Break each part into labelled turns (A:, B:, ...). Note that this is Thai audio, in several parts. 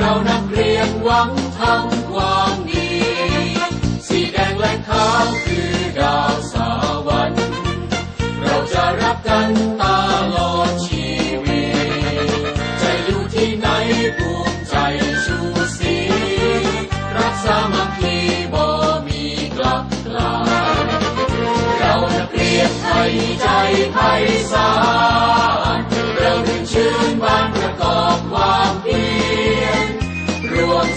A: เรานักเรียนหวังทำความดี สีแดงและขาวคือดาวสาวันเราจะรักกันตลอดชีวิต จะอยู่ที่ไหนภูมิใจชูสีรักสามัคคีบ่มีกลับกลายเรานักเรียนไทยใจไพศาล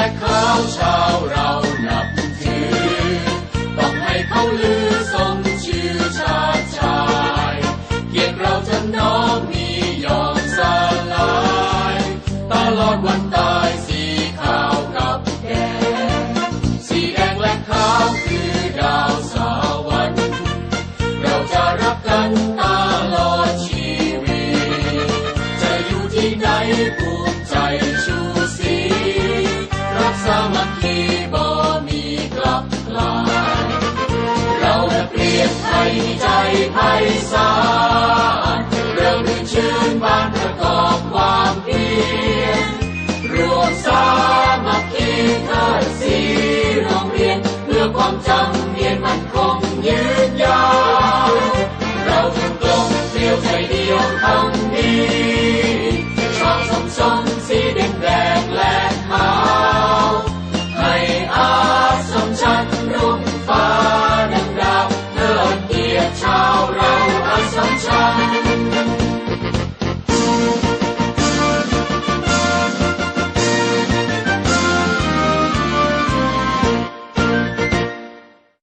A: และขาวชาวเรานับถือ ต้องให้เขาลือสมชื่อชาติชาย เกียรติเราจะน้อมมียอมสลาย ตลอดวันตายสีขาวกับแดง สีแดงและขาวคือดาวสาวันเราจะรักกันตลอดชีวิต จะอยู่ที่ไหน ไพศาลเรื่มชื่นบานประกอบความเพียรรวมสามัคคีเทิดสีโรงเรียนเพื่อความจำเนียนมันคง